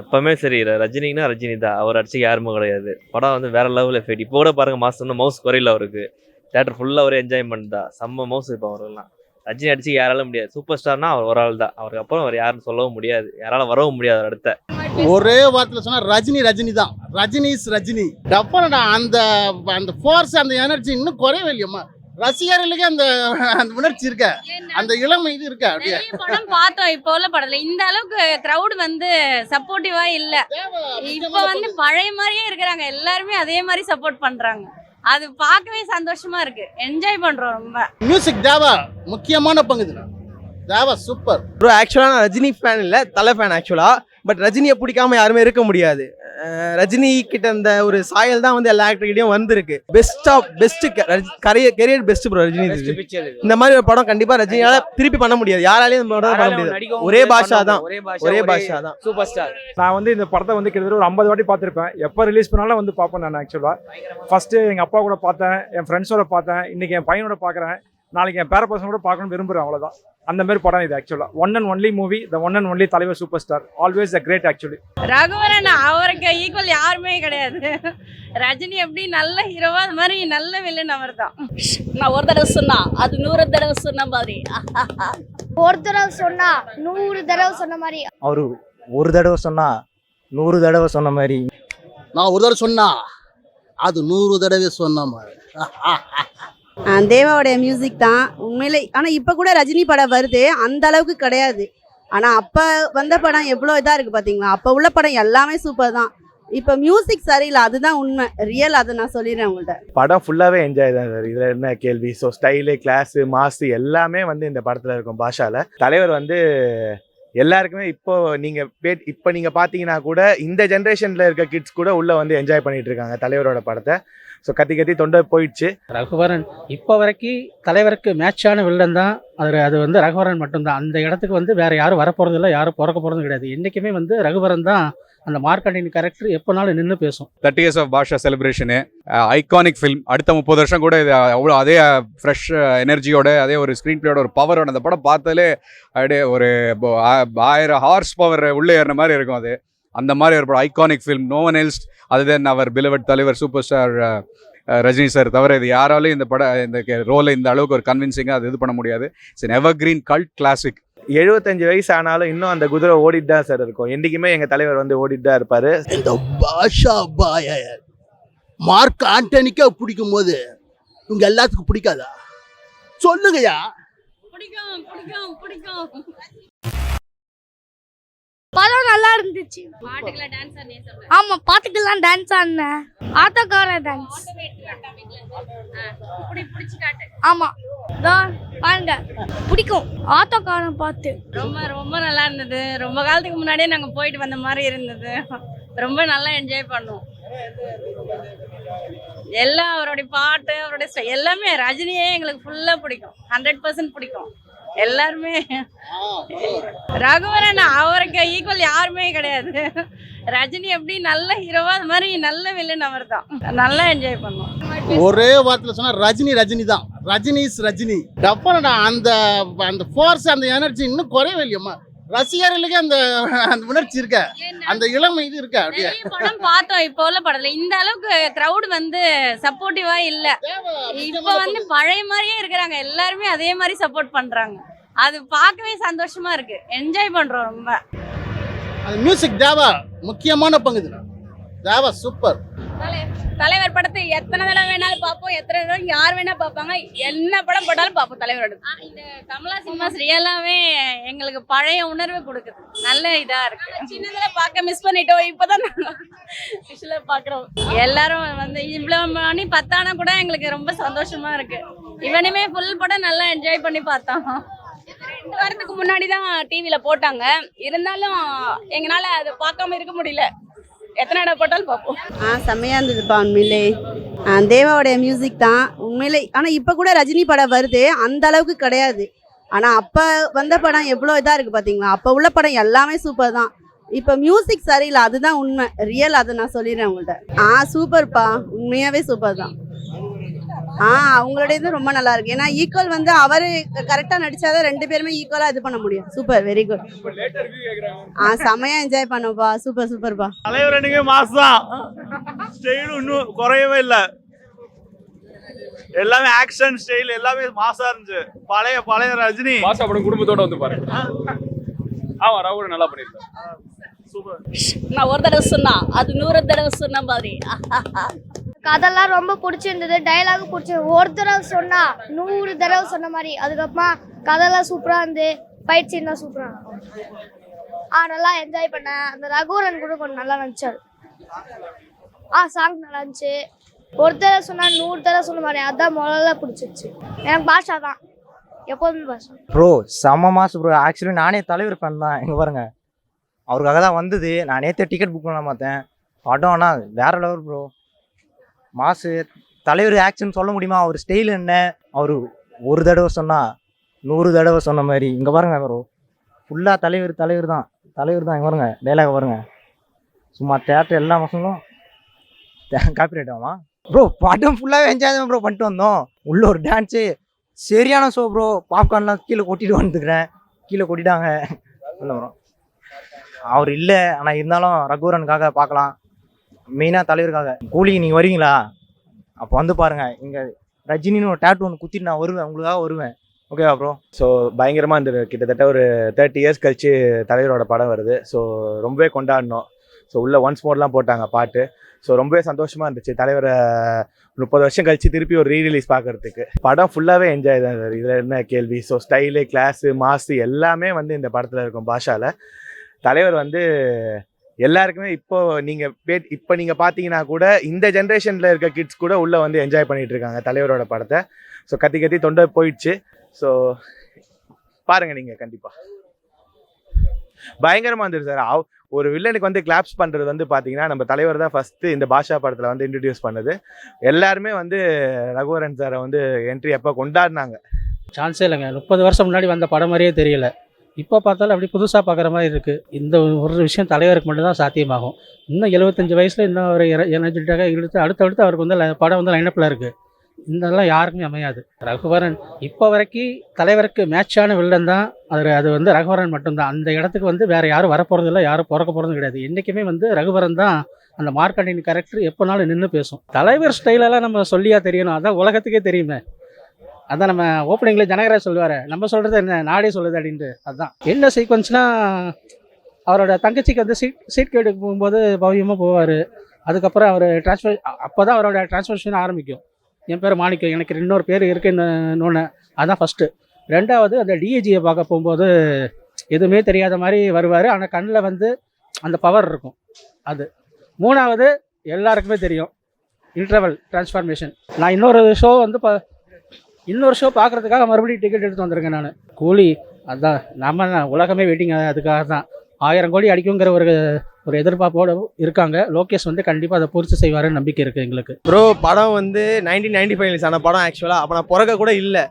எப்பவுமே சரி ரஜினினா ரஜினி தான். அவர் அடிச்சு யாருமே கிடையாது. படம் வந்து வேற லெவல் எஃபெக்ட் இப்போ கூட பாருங்க மாசம் மவுஸ் குறையில அவருக்கு. தேட்டர் ஃபுல்லாக ஒரே என்ஜாய்மெண்ட் தான். செம்ம மவுஸ் இப்போ அவரெல்லாம் ரஜினி அடிச்சு யாராலும் முடியாது. சூப்பர் ஸ்டார்னா அவர் ஒரு ஆள் தான். அவருக்கு அப்புறம் அவர் யாரும் சொல்லவும் முடியாது. யாரால வரவும் முடியாது அடுத்த. ஒரே வார்த்தையில் சொன்னா ரஜினி ரஜினி தான். ரஜினி இஸ் ரஜினி. டெஃபனடா அந்த அந்த ஃபோர்ஸ் அந்த எனர்ஜி இன்னும் குறையவே இல்லையம்மா. ரசிகர்களுக்கு அந்த அந்த உணர்ச்சி இருக்க. அந்த இளமை இது இருக்க அப்படியே. படம் பார்த்தோம் இப்போ உள்ள படத்துல. இந்த அளவுக்கு கிரவுட் வந்து சப்போர்ட்டிவா இல்ல. இப்போ வந்து பழைய மாதிரியே இருக்கிறாங்க. எல்லாருமே அதே மாதிரி சப்போர்ட் பண்றாங்க. அது பார்க்கவே சந்தோஷமா இருக்கு. என்ஜாய் பண்றோம் ரொம்ப. மியூசிக் தேவா முக்கியமான பங்கு தேவா சூப்பர் ப்ரோ ஆக்சுவலாக நான் ரஜினி ஃபேன் இல்லை தலை ஃபேன் ஆக்சுவலாக பட் ரஜினியை பிடிக்காம யாருமே இருக்க முடியாது. ரஜினி கிட்ட அந்த ஒரு சாயல் தான் வந்து எல்லா ஆக்டர்கிட்டையும் வந்திருக்கு. Best of best career career best bro Rajini. இந்த மாதிரி ஒரு படம் கண்டிப்பா ரஜினியால திருப்பி பண்ண முடியாது. யாராலையும் இந்த படம் பண்ண முடியாது. ஒரே பாஷா தான். ஒரே பாஷா தான். சூப்பர் ஸ்டார் நான் வந்து இந்த படத்தை வந்து கிட்டத்தட்ட ஒரு ஐம்பது வாட்டி பார்த்துருப்பேன். எப்போ ரிலீஸ் பண்ணாலும் வந்து பார்ப்பேன் நான் ஆக்சுவலாக ஃபஸ்ட்டு எங்கள் அப்பா கூட பார்த்தேன் என் ஃப்ரெண்ட்ஸோட பார்த்தேன் இன்னைக்கு என் பையனோட பார்க்குறேன். நாளைக்கு என் பேர பசங்க கூட பார்க்கணும்னு விரும்புகிறேன் அவ்வளோதான் அந்த மாதிரி படம் இது ஆக்சுவலாக one and only movie the one and only தலைவர் super star always the great actually Raghuvaran அவருக்கு ஈக்குவல் யாருமே கிடையாது. ரஜினி எப்படி நல்ல ஹீரோவா அது மாதிரி நல்ல வில்லன் அவர் தான் நான் ஒரு தடவை சொன்னா அது நூறு தடவை சொன்ன மாதிரி. ஒரு தடவை சொன்னா நூறு தடவை சொன்ன மாதிரி. அவரு ஒரு தடவை சொன்னா நூறு தடவை சொன்ன மாதிரி. நான் ஒரு தடவை சொன்னா அது நூறு தடவை சொன்ன மாதிரி. தேவாவுடைய மியூசிக் தான். உண்மையிலே ஆனால் இப்போ கூட ரஜினி படம் வருது. அந்த அளவுக்கு கிடையாது. ஆனால் அப்போ வந்த படம் எவ்வளோ இதாக இருக்குது பார்த்தீங்களா அப்போ உள்ள படம் எல்லாமே சூப்பர் தான். இப்போ மியூசிக் சரியில்லை அதுதான் உண்மை. ரியல் அதை நான் சொல்லிடுறேன் உங்கள்கிட்ட படம் ஃபுல்லாகவே என்ஜாய் தான் சார். இதில் என்ன கேள்வி? ஸோ ஸ்டைலு கிளாஸு மாஸு எல்லாமே வந்து இந்த படத்தில் இருக்கும் பாஷாவில் தலைவர் வந்து எல்லாருக்குமே இப்போ நீங்கள் பேட் இப்போ நீங்கள் பார்த்தீங்கன்னா கூட இந்த ஜென்ரேஷனில் இருக்க கிட்ஸ் கூட உள்ளே வந்து என்ஜாய் பண்ணிகிட்டு இருக்காங்க தலைவரோட படத்தை. ஸோ கத்தி கத்தி தொண்டை போயிடுச்சு. ரகுவரன் இப்போ வரைக்கும் தலைவருக்கு மேட்சான வில்லன் தான். அது அது வந்து ரகுவரன் மட்டும்தான். அந்த இடத்துக்கு வந்து வேற யாரும் வரப்போறது இல்லை யாரும் பிறக்க போறதும் கிடையாது. என்றைக்குமே வந்து ரகுவரன் தான் அந்த மார்க்கண்டின் கேரக்டர் எப்போனாலும் நின்று பேசும். Thirty years of Basha celebration iconic film அடுத்த முப்பது வருஷம் கூட இது அவ்வளோ அதே ஃப்ரெஷ் எனர்ஜியோட அதே ஒரு ஸ்க்ரீன் பிளேயோட ஒரு பவரோட அந்த படம் பார்த்தாலே அப்படியே ஒரு ஆயிரம் ஹார்ஸ் பவர் உள்ளே ஏறின மாதிரி இருக்கும் அது. அந்த மாதிரி ஒரு படம் iconic film no one else அது தென் அவர் பிலவட் தலைவர் சூப்பர் ஸ்டார் ரஜினி சார் தவிர இது யாராலையும் இந்த பட இந்த ரோலை இந்த அளவுக்கு ஒரு கன்வின்சிங்காக அது இது பண்ண முடியாது. It's evergreen cult classic எழுபத்தஞ்சு வயசு ஆனாலும் இன்னும் அந்த குதிரை ஓடிட்டு தான் சார் இருக்கும். என்றைக்குமே எங்கள் தலைவர் வந்து ஓடிட்டு தான் இருப்பார். இந்த பாஷா பாய மார்க் ஆண்டனிக்கே பிடிக்கும் போது இவங்க எல்லாத்துக்கும் பிடிக்காதா? சொல்லுங்கய்யா. பிடிக்கும் பிடிக்கும் பிடிக்கும். படம் நல்லா இருந்துச்சு. ஆமா பாட்டுக்கெல்லாம் டான்ஸ் ஆடினேன் ஆட்டோக்கார டான்ஸ் ஆமா. பாருங்க. பிடிக்கும். ஆட்டோக்காரன் பாட்டு. ரொம்ப ரொம்ப நல்லா இருந்தது. ரொம்ப காலத்துக்கு முன்னாடியே நாங்க போயிட்டு வந்த மாதிரி இருந்தது. ரொம்ப நல்லா என்ஜாய் பண்ணோம். எல்லாம் அவருடைய பாட்டு அவருடைய எல்லாமே ரஜினியே எங்களுக்கு ஃபுல்லா பிடிக்கும். ஹண்ட்ரட் பர்சன்ட் பிடிக்கும். எல்லாருமே. ரகுவரன் அவருக்கு ஈக்குவல் யாருமே கிடையாது. ரஜினி எப்படி நல்ல ஹீரோவா அது மாதிரி நல்ல வில்லன் அவர் தான் நல்லா என்ஜாய் பண்ணோம் ஒரே வார்த்தையில் சொன்னா ரஜினி ரஜினி தான். ரஜினி இஸ் ரஜினி. டெஃபனடா அந்த அந்த ஃபோர்ஸ் அந்த எனர்ஜி இன்னும் குறையவே இல்லையம்மா. ரசிகர்களுக்கு அந்த அந்த உணர்ச்சி இருக்க? அந்த இளமை இது இருக்க அப்படியே? படம் பார்த்தோம் இப்போ உள்ள படத்துல. இந்த அளவுக்கு கிரவுட் வந்து சப்போர்ட்டிவா இல்ல. இப்போ வந்து பழைய மாதிரியே இருக்கிறாங்க. எல்லாருமே அதே மாதிரி சப்போர்ட் பண்றாங்க. அது பார்க்கவே சந்தோஷமா இருக்கு. என்ஜாய் பண்றோம் ரொம்ப. அந்த மியூசிக் தேவா முக்கியமான பங்கு தேவா சூப்பர் தலைவர் படத்தை எத்தனை தடவை வேணாலும் பார்ப்போம் எத்தனை தடவை யார் வேணா பார்ப்பாங்க என்ன படம் போட்டாலும் பார்ப்போம் தலைவரோட இந்த கமலா சினிமாஸ் ரியலாவே எங்களுக்கு பழைய உணர்வு கொடுக்குது. நல்ல இதா இருக்கு. சின்னதுல பார்க்க மிஸ் பண்ணிட்டோம் இப்பதான் விஷுவலா பாக்குறோம் எல்லாரும் வந்து இவ்வளவு மணி பத்தானா கூட எங்களுக்கு ரொம்ப சந்தோஷமா இருக்கு. இவனுமே ஃபுல் படம் நல்லா என்ஜாய் பண்ணி பார்த்தோம் ரெண்டு வாரத்துக்கு முன்னாடி தான் டிவில போட்டாங்க. இருந்தாலும் எங்களால அதை பார்க்காம இருக்க முடியல. எத்தனை இடம் போட்டாலும் பார்ப்போம். ஆ செம்மையாக இருந்ததுப்பா உண்மையிலே. தேவாவுடைய மியூசிக் தான் உண்மையிலே. ஆனால் இப்போ கூட ரஜினி படம் வருது. அந்த அளவுக்கு கிடையாது. ஆனால் அப்போ வந்த படம் எவ்வளோ இதாக இருக்குது பார்த்தீங்களா அப்போ உள்ள படம் எல்லாமே சூப்பர் தான். இப்போ மியூசிக் சரியில்லை. அதுதான் உண்மை. ரியல் அதை நான் சொல்லிடுறேன் உங்கள்கிட்ட ஆ சூப்பர்ப்பா உண்மையாகவே சூப்பர் தான். ஆ அவங்களோட இது ரொம்ப நல்லா இருக்கு ஏன்னா ஈக்குவல் வந்து அவரு கரெக்டா நடிச்சாதான் ரெண்டு பேருமே ஈக்குவலா இது பண்ண முடியும். சூப்பர் வெரி குட் ஆ செமையா என்ஜாய் பண்ணோப்பா. சூப்பர் சூப்பர்ப்பா தலைவர் மாஸ் தான் ஸ்டைலும் இன்னும் குறையவே இல்லை. எல்லாமே ஆக்ஷன் ஸ்டைல் எல்லாமே மாசா இருந்துச்சு. பழைய பழைய ரஜினி. மாசா படம் குடும்பத்தோட வந்து பாருங்க. ஆமா ரகுவரன் நல்லா பண்ணிருக்காரு சூப்பர் நான் ஒரு தடவை சொன்னா அது நூறு தடவை சொன்ன மாதிரி. கதைலாம் ரொம்ப பிடிச்சிருந்தது டைலாக் பிடிச்சி ஒரு தடவை சொன்னா நூறு தடவை சொன்ன மாதிரி. அதுக்கப்புறமா கதைலாம் சூப்பராக இருந்து ஃபைட் சீன்லாம் சூப்பராக ஆ நல்லா என்ஜாய் பண்ணேன். அந்த ரகுவரன் கூட கொஞ்சம் நல்லா நினச்சாரு ஆ சாங் நல்லா இருந்துச்சு. ஒரு தடவை சொன்னா நூறு தடவை சொன்ன மாதிரி. அதான் முதல்ல பிடிச்சிருச்சு. எனக்கு பாஷா தான். எப்போதுமே பாஷா. ப்ரோ செம்ம மாசு ப்ரோ ஆக்சுவலி நானே தலைவர் ஃபேன் தான். இங்கே பாருங்க. அவருக்காக தான் வந்தது. நான் நேற்று டிக்கெட் புக் பண்ண பார்த்தேன். படம் ஆனால் வேற லெவல் ப்ரோ மாசு தலைவர் ஆக்ஷன் சொல்ல முடியுமா? அவர் ஸ்டைல் என்ன? அவர் ஒரு தடவை சொன்னால் நூறு தடவை சொன்ன மாதிரி. இங்கே பாருங்க ப்ரோ ஃபுல்லாக தலைவர் தலைவர் தான். தலைவர் தான் இங்கே பாருங்க டைலாக் பாருங்க. சும்மா தேட்டர் எல்லா பசங்களும் காப்பி ரைட் ஆகுமா? ப்ரோ படம் ஃபுல்லாகவே என்ஜாய் தான் ப்ரோ பண்ணிட்டு வந்தோம். உள்ள ஒரு டான்ஸு சரியான ஷோ ப்ரோ பாப்கார்ன்லாம் கீழே கொட்டிட்டு வந்துக்கிறேன் கீழே கொட்டிட்டாங்க. இல்லை ப்ரோ அவர் இல்லை ஆனால் இருந்தாலும் ரகுவரனுக்காக பார்க்கலாம். மெயினாக தலைவருக்காக. கூலி நீங்கள் வரீங்களா அப்போ வந்து பாருங்கள் இங்கே ரஜினின்னு ஒரு டேட்டு ஒன்று குத்திட்டு நான் வருவேன் உங்களுக்காக வருவேன். ஓகேவா ப்ரோ ஸோ பயங்கரமாக இந்த கிட்டத்தட்ட ஒரு தேர்ட்டி இயர்ஸ் கழிச்சு தலைவரோட படம் வருது. ஸோ ரொம்பவே கொண்டாடினோம். ஸோ உள்ளே ஒன்ஸ் மோர்லாம் போட்டாங்க பாட்டு. ஸோ ரொம்பவே சந்தோஷமாக இருந்துச்சு. தலைவரை முப்பது வருஷம் கழிச்சு திருப்பி ஒரு ரீ பார்க்குறதுக்கு படம் ஃபுல்லாகவே என்ஜாய் தான் சார். இதில் என்ன கேள்வி? ஸோ ஸ்டைலு கிளாஸு மாஸு எல்லாமே வந்து இந்த படத்தில் இருக்கும் பாஷாவில் தலைவர் வந்து எல்லாருக்குமே இப்போ நீங்கள் இப்போ நீங்கள் பாத்தீங்கன்னா கூட இந்த ஜென்ரேஷனில் இருக்க கிட்ஸ் கூட உள்ளே வந்து என்ஜாய் பண்ணிட்டு இருக்காங்க தலைவரோட படத்தை. ஸோ கத்தி கத்தி தொண்டை போயிடுச்சு. ஸோ பாருங்க நீங்கள் கண்டிப்பாக பயங்கரமாக இருந்தது சார் அவ் ஒரு வில்லனுக்கு வந்து கிளாப்ஸ் பண்ணுறது வந்து பார்த்தீங்கன்னா நம்ம தலைவர் தான் ஃபஸ்ட்டு இந்த பாஷா படத்தில் வந்து இன்ட்ரடியூஸ் பண்ணது. எல்லாருமே வந்து ரகுவரன் சாரை வந்து என்ட்ரி அப்போ கொண்டாடினாங்க. சான்ஸே இல்லைங்க. முப்பது வருஷம் முன்னாடி வந்த படம் மாதிரியே தெரியல. இப்போ பார்த்தாலும் அப்படி புதுசாக பார்க்குற மாதிரி இருக்குது இந்த ஒரு விஷயம் தலைவருக்கு மட்டும்தான் சாத்தியமாகும். இன்னும் எழுபத்தஞ்சு வயசில் இன்னும் ஒரு எனர்ஜெட்டிக்காக இழுத்து அடுத்தடுத்து அவருக்கு வந்து படம் வந்து லைனப்பில் இருக்குது இதெல்லாம் யாருக்குமே அமையாது. ரகுவரன் இப்போ வரைக்கும் தலைவருக்கு மேட்சான வில்லன் தான். அது அது வந்து ரகுவரன் மட்டும்தான். அந்த இடத்துக்கு வந்து வேறு யாரும் வரப்போகிறது இல்லை யாரும் பிறக்க போகிறதும் கிடையாது. என்றைக்குமே வந்து ரகுவரன் தான் அந்த மார்க்கண்டின் கேரக்டர் எப்போனாலும் நின்று பேசும். தலைவர் ஸ்டைலெல்லாம் நம்ம சொல்லியா தெரியணும். அதான் உலகத்துக்கே தெரியுமே. அதான் நம்ம ஓப்பனிங்கில் ஜனகராஜ் சொல்லுவார். நம்ம சொல்கிறது என்ன? நாடே சொல்லுது அப்படின்ட்டு. அதுதான் என்ன சீக்வன்ஸ்னால் அவரோட தங்கச்சிக்கு வந்து சீட் சீட் கேட்டுக்கு போகும்போது பவ்யமாக போவார். அதுக்கப்புறம் அவர் ட்ரான்ஸ்ஃபர் அப்போ தான் அவரோட ட்ரான்ஸ்ஃபர்ஷன் ஆரம்பிக்கும். என் பேர் மாணிக்கம். எனக்கு இன்னொரு பேர் இருக்குன்னு இன்னொன்று அதான் ஃபஸ்ட்டு ரெண்டாவது அந்த டிஏஜியை பார்க்க போகும்போது எதுவுமே தெரியாத மாதிரி வருவார். ஆனால் கண்ணில் வந்து அந்த பவர் இருக்கும். அது. மூணாவது எல்லாருக்குமே தெரியும். இன்டர்வல் டிரான்ஸ்ஃபார்மேஷன் நான் இன்னொரு ஷோ வந்து ப இன்னொரு ஷோ பார்க்குறதுக்காக மறுபடியும் டிக்கெட் எடுத்து வந்திருக்கேன் நான். கூலி அதான் நம்ம என்ன, உலகமே வெயிட்டிங் அதுக்காக தான். ஆயிரம் கோடி அடிக்குங்கிற ஒரு ஒரு எதிர்பார்ப்போட இருக்காங்க. லோகேஷ் வந்து கண்டிப்பாக அதை பூர்த்தி செய்வாருன்னு நம்பிக்கை இருக்குது எங்களுக்கு. ப்ரோ படம் வந்து நைன்டீன் நைன்டி ஃபைவ் ஆன படம் ஆக்சுவலாக அப்போ நான் பிறக்க கூட இல்லை.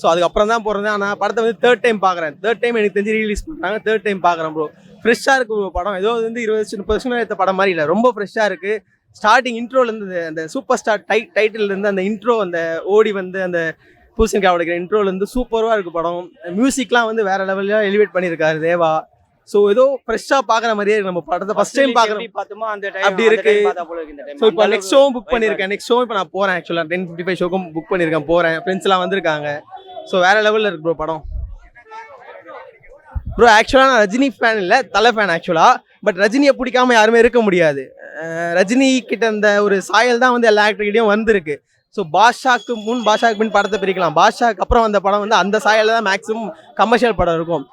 ஸோ அதுக்கப்புறம் தான் பிறந்தேன். ஆனால் படத்தை வந்து தேர்ட் டைம் பார்க்குறேன். தேர்ட் டைம் எனக்கு தெரிஞ்சு ரிலீஸ் பண்ணுறாங்க தேர்ட் டைம் பார்க்குறேன் ப்ரோ ஃப்ரெஷ்ஷாக இருக்கு படம். ஏதோ வந்து இருபது வருஷம் முப்பது வருஷம் எடுத்த படம் மாதிரி இல்லை. ரொம்ப ஃப்ரெஷ்ஷாக இருக்குது ஸ்டார்டிங் இன்ட்ரோலேருந்து அந்த சூப்பர் ஸ்டார் டை டைட்டில்லேருந்து அந்த இன்ட்ரோ அந்த ஓடி வந்து அந்த பூசணிக்காய் உடைக்கிற இன்ட்ரோலேருந்து சூப்பராக இருக்குது படம். மியூசிக்லாம் வந்து வேறு லெவலில் எலிவேட் பண்ணியிருக்காரு தேவா. ஸோ ஏதோ ஃப்ரெஷ்ஷாக பார்க்குற மாதிரியே இருக்கு. நம்ம படத்தை ஃபஸ்ட் டைம் பார்க்குறோம். பார்த்தோமோ அந்த அப்படி இருக்கு. ஸோ இப்போ நெக்ஸ்ட் ஷோவும் புக் பண்ணியிருக்கேன். நெக்ஸ்ட் ஷோ இப்போ நான் போகிறேன் ஆக்சுவலாக டென் ஃபிஃப்டி ஃபைவ் ஷோக்கும் புக் பண்ணியிருக்கேன். போகிறேன் ஃப்ரெண்ட்ஸ்லாம் வந்திருக்காங்க. ஸோ வேற லெவலில் இருக்கு ப்ரோ படம். ப்ரோ ஆக்சுவலாக நான் ரஜினி ஃபேன் இல்லை. தலை ஃபேன் ஆக்சுவலாக பட் ரஜினியை பிடிக்காம யாருமே இருக்க முடியாது. ரஜினி கிட்ட அந்த ஒரு சாயல் தான் வந்து எல்லா ஆக்டர்கிட்டையும் வந்திருக்கு. ஸோ பாஷாக்கு முன் பாஷாக்கு பின் படத்தை பிரிக்கலாம். பாஷாக்கு அப்புறம் வந்த படம் வந்து அந்த சாயலில் தான் மேக்ஸிமம் கமர்ஷியல் படம் இருக்கும்.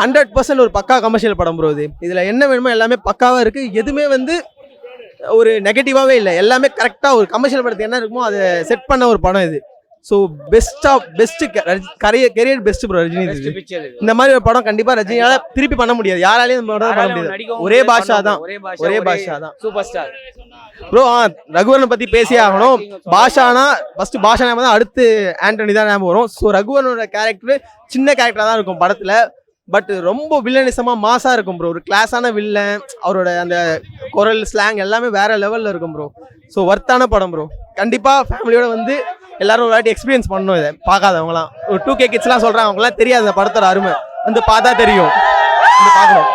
ஹண்ட்ரட் பர்சன்ட் ஒரு பக்கா கமர்ஷியல் படம் ப்ரோ இது. இதில் என்ன வேணுமோ எல்லாமே பக்காவாக இருக்குது எதுவுமே வந்து ஒரு நெகட்டிவாகவே இல்லை. எல்லாமே கரெக்டாக ஒரு கமர்ஷியல் படத்துக்கு என்ன இருக்குமோ அதை செட் பண்ண ஒரு படம் இது. ஸோ பெஸ்ட்டாக best career career best bro Rajini இந்த மாதிரி ஒரு படம் கண்டிப்பாக ரஜினியால திருப்பி பண்ண முடியாது. யாராலையும் இந்த படம் பண்ண முடியாது. ஒரே பாஷா தான். ஒரே பாஷா தான். சூப்பர் ஸ்டார் ப்ரோ ஆ ரகுவரனை பற்றி பேசியே ஆகணும். பாஷானா ஃபர்ஸ்ட் பாஷா ஞாபகம் தான் அடுத்து ஆண்டனி தான் ஞாபகம் வரும். ஸோ ரகுவரனோட கேரக்டர் சின்ன கேரக்டராக தான் இருக்கும் படத்தில். பட் ரொம்ப வில்லனிசமாக மாசாக இருக்கும் ப்ரோ ஒரு கிளாஸான வில்லன் அவரோட அந்த குரல் ஸ்லாங் எல்லாமே வேற லெவலில் இருக்கும் ப்ரோ ஸோ ஒர்த்தான படம் ப்ரோ கண்டிப்பாக ஃபேமிலியோட வந்து எல்லாரும் ஒரு வாட்டி எக்ஸ்பீரியன்ஸ் பண்ணணும் இதை. பார்க்காதவங்களாம் ஒரு டூ கே கிட்ஸ்லாம் சொல்கிறாங்க அவங்களாம் தெரியாது அந்த படத்தோட அருமை. வந்து பார்த்தா தெரியும். வந்து பார்க்கணும்.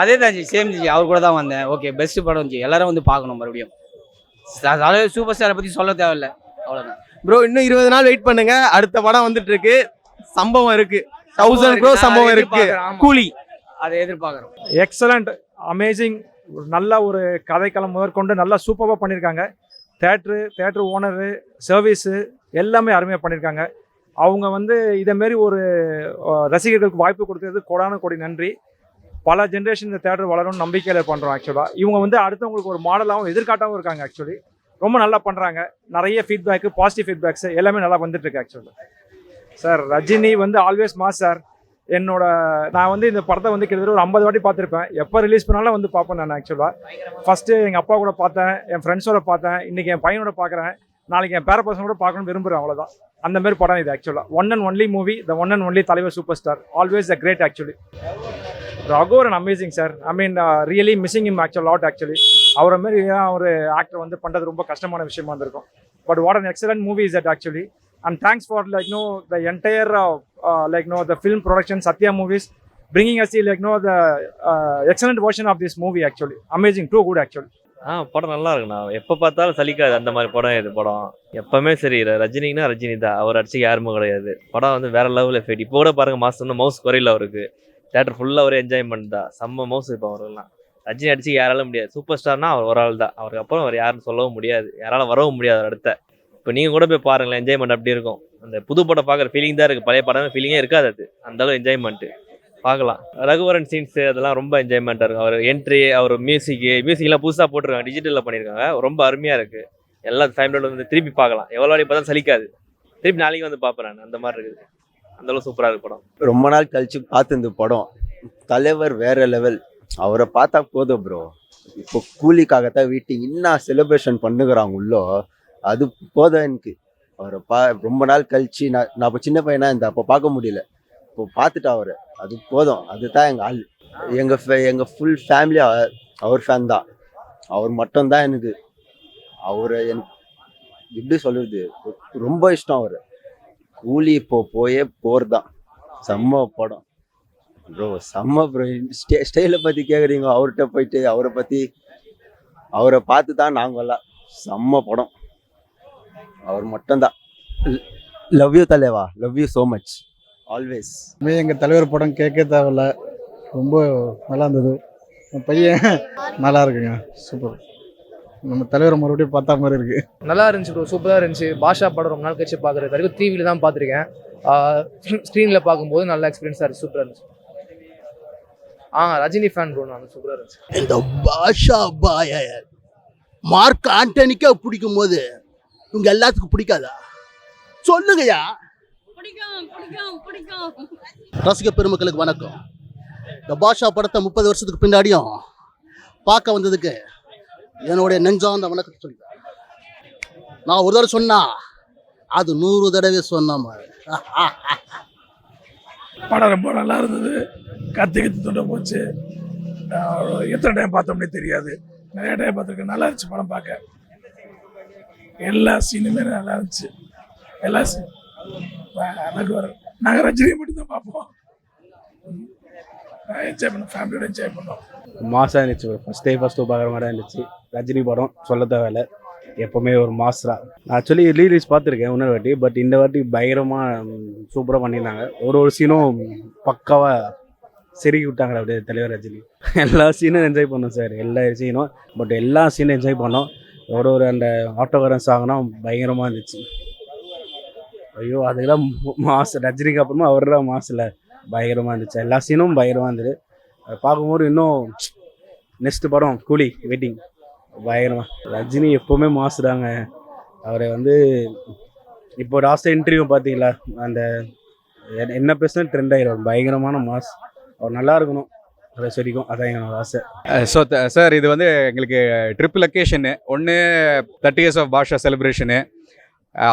அதே தான் ஜி சேம் ஜி அவர் கூட தான் வந்தேன். ஓகே பெஸ்ட் படம் ஜி. எல்லாரும் வந்து பார்க்கணும் மறுபடியும். அதாவது சூப்பர் ஸ்டாரை பற்றி சொல்ல தேவையில்ல. அவ்வளோதான் ப்ரோ இன்னும் இருபது நாள் வெயிட் பண்ணுங்க. அடுத்த படம் வந்துட்டு இருக்கு சம்பவம் இருக்கு. தௌசண்ட் க்ரோ சம்பவம் இருக்கு. கூலி. அதை எதிர்பார்க்குறோம். எக்ஸலண்ட் அமேசிங் ஒரு நல்ல ஒரு கதைக்களம் முதற்கொண்டு நல்லா சூப்பராக பண்ணியிருக்காங்க தேட்ரு தேட்ரு ஓனரு சர்வீஸு எல்லாமே அருமையாக பண்ணியிருக்காங்க அவங்க வந்து இதேமாரி ஒரு ரசிகர்களுக்கு வாய்ப்பு கொடுத்தது கோடான கோடி நன்றி. பல ஜென்ரேஷன் இந்த தேட்டர் வளரும்னு நம்பிக்கையில் பண்ணுறோம் ஆக்சுவலாக இவங்க வந்து அடுத்தவங்களுக்கு ஒரு மாடலாகவும் எதிர்காட்டாகவும் இருக்காங்க ஆக்சுவலி ரொம்ப நல்லா பண்ணுறாங்க நிறைய ஃபீட்பேக்கு பாசிட்டிவ் ஃபீட்பேக்ஸு எல்லாமே நல்லா வந்துட்டுருக்கு ஆக்சுவலாக சார் ரஜினி வந்து ஆல்வேஸ் மாஸ் சார் என்னோட நான் வந்து இந்த படத்தை வந்து கிட்டத்தட்ட ஒரு ஐம்பது வாட்டி பார்த்துருப்பேன். எப்போ ரிலீஸ் பண்ணாலும் வந்து பார்ப்பேன் நான் ஆக்சுவலாக ஃபஸ்ட்டு எங்கள் அப்பா கூட பார்த்தேன் என் ஃப்ரெண்ட்ஸோட பார்த்தேன் இன்றைக்கி என் பையனோட பார்க்குறேன். நாளைக்கு என் பேர கூட பார்க்கணும்னு விரும்புகிறேன் அவ்வளோதான் அந்த மாதிரி படம் இது ஆக்சுவலாக one and only movie the one and only தலைவர் super star always the great actually Raghuvaran amazing sir I mean really missing him actual lot actually அவரை மாதிரி ஒரு ஆக்டர் வந்து பண்ணுறது ரொம்ப கஷ்டமான விஷயமா இருந்திருக்கும். But what an excellent movie is that actually and thanks for like no the entire like no the film production Sathya movies bringing us like no the uh, excellent version of this movie actually. Amazing too good actually. ஆ படம் நல்லா இருக்குண்ணா எப்போ பார்த்தாலும் சலிக்காது அந்த மாதிரி படம் இது படம். எப்பவுமே சரி ர- ரஜினினா ரஜினி தான் அவர் அடிச்சு யாருமே கிடையாது. படம் வந்து வேற லெவலில் எஃபெக்ட் இப்போ கூட பாருங்க மாசம் மவுஸ் குறையில அவருக்கு. தேட்டர் ஃபுல்லாக ஒரு என்ஜாய்மெண்ட் தான். செம்ம மவுஸ் இப்போ அவரெல்லாம் ரஜினி அடிச்சு யாராலும் முடியாது. சூப்பர் ஸ்டார்னா அவர் ஒரு ஆள் தான். அவருக்கு அப்புறம் அவர் யாரும் சொல்லவும் முடியாது. யாராலும் வரவும் முடியாது அவர் அடுத்த. இப்போ நீங்கள் கூட போய் பாருங்களேன் என்ஜாய்மெண்ட் அப்படி இருக்கும். அந்த புது படம் பார்க்குற ஃபீலிங் தான் இருக்குது பழைய படம் ஃபீலிங்கே இருக்காது அது. அந்த அளவு என்ஜாய்மெண்ட்டு பார்க்கலாம். ரகுவரன் சீன்ஸு அதெல்லாம் ரொம்ப என்ஜாய்மெண்ட்டாக இருக்கும். அவர் என்ட்ரி அவர் மியூசிக்கு மியூசிக்லாம் புதுசாக போட்டிருக்காங்க. டிஜிட்டலில் பண்ணியிருக்காங்க. ரொம்ப அருமையாக இருக்குது எல்லா ஃபேமிலியோட வந்து திருப்பி பார்க்கலாம். எவ்வளோ வாட்டி பார்த்தா சலிக்காது. திருப்பி நாளைக்கு வந்து பார்ப்பேன் அந்த மாதிரி இருக்குது. அந்தளவு சூப்பராக இருக்கு படம். ரொம்ப நாள் கழிச்சு பார்த்து இந்த படம் தலைவர் வேற லெவல் அவரை பார்த்தா போதும் ப்ரோ இப்போ கூலிக்காகத்தான் வீட்டு இன்னும் செலிப்ரேஷன் பண்ணுகிறாங்க உள்ளோ அது போதும் எனக்கு. அவரை பா ரொம்ப நாள் கழிச்சு நான் நான் இப்போ சின்ன பையனா இந்த அப்போ பார்க்க முடியல. இப்போ பார்த்துட்டா அவர். அது போதும். அதுதான் எங்கள் ஆள். எங்கள் ஃபே எங்கள் ஃபுல் ஃபேமிலி அவர் ஃபேன் தான். அவர் மட்டும்தான் எனக்கு அவரை எனக்கு எப்படி சொல்கிறது ரொம்ப இஷ்டம் அவர். கூலி இப்போ போயே போர் தான். செம்ம படம். ப்ரோ செம்ம ப்ரோ ஸ்டே ஸ்டைலை பற்றி கேட்குறீங்க அவர்கிட்ட போயிட்டு அவரை பற்றி அவரை பார்த்து தான் நாங்கள்லாம் செம்ம படம். அவர் மட்டும்தான். லவ் யூ தலைவா? Love you so much always எங்கள் தலைவர் படம் கேட்க தேவையில்ல. ரொம்ப நல்லா இருந்தது. என் பையன் நல்லா இருக்குங்க. சூப்பர் நம்ம தலைவரை மறுபடியும் பார்த்தா மாதிரி இருக்கு. நல்லா இருந்துச்சு ப்ரோ சூப்பராக இருந்துச்சு. பாஷா படம் ரொம்ப நாள் கழிச்சு பார்க்குறது வரைக்கும் டிவியில் தான் பார்த்துருக்கேன். ஸ்க்ரீனில் பார்க்கும்போது நல்ல எக்ஸ்பீரியன்ஸாக இருந்துச்சு. சூப்பராக இருந்துச்சு. ஆ ரஜினி ஃபேன் ப்ரோ நான் சூப்பராக இருந்துச்சு. இந்த பாஷா பாய மார்க் ஆண்டனிக்கே பிடிக்கும் போது இவங்க எல்லாத்துக்கும் பிடிக்காதா? சொல்லுங்கய்யா. பிடிக்கும் பிடிக்கும் பிடிக்கும். ரசிக பெருமக்களுக்கு வணக்கம். இந்த பாஷா படத்தை முப்பது வருஷத்துக்கு பின்னாடியும் பார்க்க வந்ததுக்கு என்னுடைய நெஞ்சார்ந்த வணக்கத்தை சொல்லுங்க நான் ஒரு தடவை சொன்னா அது நூறு தடவை சொன்ன மாதிரி. படம் ரொம்ப நல்லா இருந்தது. கத்தி கத்தி துண்ட போச்சு. எத்தனை டைம் பார்த்தோம்னே தெரியாது. நிறைய டைம் பார்த்துருக்கேன். நல்லா இருந்துச்சு படம் பார்க்க. எல்லா சீனுமே நல்லா இருந்துச்சு. எல்லா சீன் வர நாங்கள் ரஜினியை மட்டும்தான் பார்ப்போம். என்ஜாய் பண்ணோம் ஃபேமிலியோட என்ஜாய் பண்ணோம். மாசாக இருந்துச்சு ஃபஸ்ட் டே ஃபஸ்ட் பார்க்குற மாதிரி தான் இருந்துச்சு. ரஜினி படம் சொல்ல தேவையில்ல. எப்போவுமே ஒரு மாஸ்டராக நான் ஆக்சுவலி ரீலீஸ் பார்த்துருக்கேன் இன்னொரு வாட்டி பட் இந்த வாட்டி பயங்கரமாக சூப்பராக பண்ணியிருந்தாங்க. ஒரு ஒரு சீனும் பக்காவாக செருகி விட்டாங்க அப்படியே தலைவர் ரஜினி. எல்லா சீனும் என்ஜாய் பண்ணோம் சார் எல்லா சீனும் பட் எல்லா சீனும் என்ஜாய் பண்ணோம். ஒரு ஒரு அந்த ஆட்டோகாரன் சாங்லாம் பயங்கரமாக இருந்துச்சு. ஐயோ அதுக்கெல்லாம் மாஸ் ரஜினிக்கு அப்புறமா அவர் மாசில் பயங்கரமாக இருந்துச்சு. எல்லா சீனும் பயங்கரமாக இருந்தது. அதை பார்க்கும்போது இன்னும் நெக்ஸ்ட் படம் கூலி வெயிட்டிங் பயங்கரமாக ரஜினி எப்போவுமே மாசுறாங்க அவரை வந்து இப்போ லாஸ்ட் இன்டர்வியூ பார்த்தீங்களா? அந்த என்ன- என்ன பேசுனா ட்ரெண்ட் ஆகிடும் பயங்கரமான மாஸ் அவர் நல்லா இருக்கணும். அதை சரிக்கும் அதான் என்னோட ஆசை. ஸோ சார் இது வந்து எங்களுக்கு ட்ரிப் லொக்கேஷனு ஒன்று thirty years of Basha celebration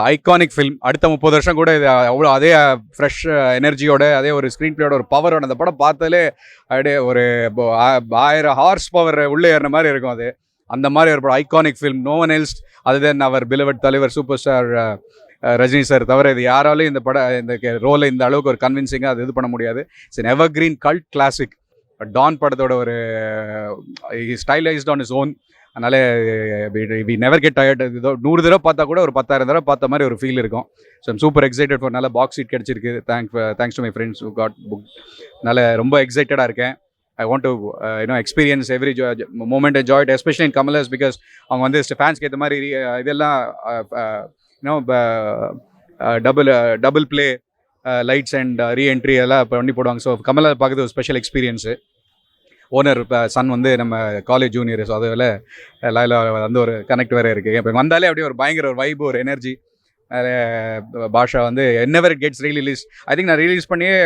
iconic film அடுத்த முப்பது வருஷம் கூட இது அவ்வளோ அதே ஃப்ரெஷ் எனர்ஜியோட அதே ஒரு ஸ்க்ரீன் பிளேயோட ஒரு பவரோட அந்த படம் பார்த்தாலே அப்படியே ஒரு ஆ- ஆயிரம் ஹார்ஸ் பவர் உள்ளே ஏறின மாதிரி இருக்கும் அது. அந்த மாதிரி ஒரு படம் iconic film no one else அது தென் அவர் பிலவட் தலைவர் சூப்பர் ஸ்டார் ரஜினி சார் தவிர இது யாராலையும் இந்த பட இந்த ரோலை இந்த அளவுக்கு ஒரு கன்வின்சிங்காக அது இது பண்ண முடியாது. It's an evergreen cult classic don படத்தோட ஒரு ஸ்டைலைஸ்ட் ஆன் இஸ் ஓன் அதனால வி நெவர் கெட் டயர்ட் இதோ நூறு தடவை பார்த்தா கூட ஒரு பத்தாயிரம் தடவை பார்த்த மாதிரி ஒரு ஃபீல் இருக்கும். So I'm super excited for நல்ல பாக்ஸ் சீட் கிடச்சிருக்கு. Thank thanks to my friends got book அதனால ரொம்ப எக்ஸைட்டடாக இருக்கேன். I want to you know experience every joe moment enjoyed especially in கமலர்ஸ் because அவங்க வந்து ஃபேன்ஸ்க்கு ஏற்ற மாதிரி இதெல்லாம் you know double double play lights and reentry எல்லாம் பண்ணி போடுவாங்க. ஸோ கமலை பார்க்குறது ஒரு ஸ்பெஷல் எக்ஸ்பீரியன்ஸு ஓனர் இப்போ சன் வந்து நம்ம காலேஜ் ஜூனியர் ஸோ அதில் லாயில் வந்து ஒரு கனெக்ட் வேறு இருக்குது இப்போ வந்தாலே அப்படியே ஒரு பயங்கர ஒரு வைப் ஒரு எனர்ஜி பாஷா வந்து whenever gets release I think நான் ரிலீஸ் பண்ணியே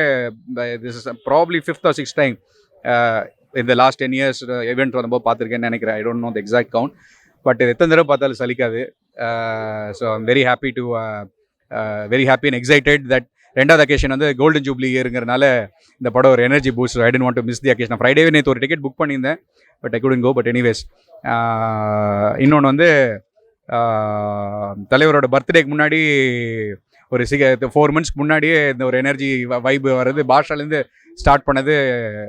this is probably fifth or six time இந்த லாஸ்ட் டென் இயர்ஸ் event வரும்போது பார்த்துருக்கேன்னு நினைக்கிறேன். I don't know the exact count but எத்தனை தடவை பார்த்தாலும் சலிக்காது. So I'm very happy to very happy and excited that ரெண்டாவது அக்கேஷன் வந்து கோல்டன் ஜூப்ளி இருங்கிறனால இந்த படம் ஒரு energy boost I didn't want to miss the occasion ஃப்ரைடேவே நேற்று ஒரு டிக்கெட் புக் பண்ணியிருந்தேன் but I couldn't go but anyways இன்னொன்று வந்து தலைவரோட பர்த்டேக்கு முன்னாடி ஒரு சிக ஃபோர் மந்த்ஸ்க்கு முன்னாடியே இந்த ஒரு எனர்ஜி வைப் வர்றது பாஷாலேருந்து ஸ்டார்ட் பண்ணது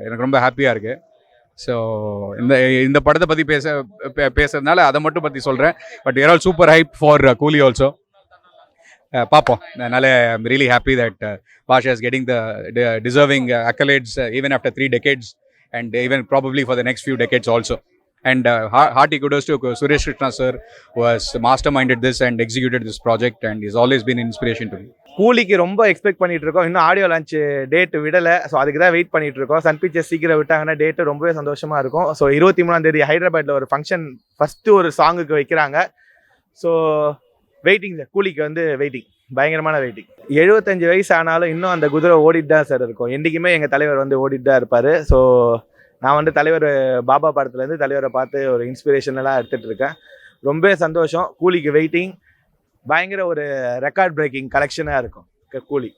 எனக்கு ரொம்ப ஹாப்பியாக இருக்குது ஸோ இந்த இந்த படத்தை பற்றி பேச பே- பேசுறதுனால அதை மட்டும் பற்றி சொல்கிறேன் but all super hype for Coolie also பார்ப்போம். அதனால I'm really happy that Basha is getting the deserving accolades even after three decades and even probably for the next few decades also and hearty kudos to Suresh Krishna sir was masterminded this and executed this project and is always been inspiration to கூலிக்கு ரொம்ப expect பண்ணிட்டு இருக்கோம். இன்னும் audio launch date விடலை. So அதுக்கு தான் wait பண்ணிட்டு இருக்கோம். சன் பிக்சர்ஸ் சீக்கிரம் விட்டாங்கன்னா டேட்டு ரொம்பவே சந்தோஷமா இருக்கும். ஸோ இருபத்தி மூணாம் தேதி ஹைதராபாத்ல ஒரு ஃபங்க்ஷன் ஃபர்ஸ்ட் ஒரு சாங்குக்கு வைக்கிறாங்க. ஸோ வெயிட்டிங் சார் கூலிக்கு வந்து வெயிட்டிங் பயங்கரமான வெயிட்டிங் எழுபத்தஞ்சு வயசு ஆனாலும் இன்னும் அந்த குதிரை ஓடிட்டு தான் சார் இருக்கும். என்றைக்குமே எங்கள் தலைவர் வந்து ஓடிட்டு தான் இருப்பார். ஸோ நான் வந்து தலைவர் பாபா படத்துலேருந்து தலைவரை பார்த்து ஒரு இன்ஸ்பிரேஷனெல்லாம் எடுத்துகிட்டு இருக்கேன். ரொம்ப சந்தோஷம். கூலிக்கு வெயிட்டிங் பயங்கர ஒரு ரெக்கார்ட் பிரேக்கிங் கலெக்ஷனாக இருக்கும். கூலி.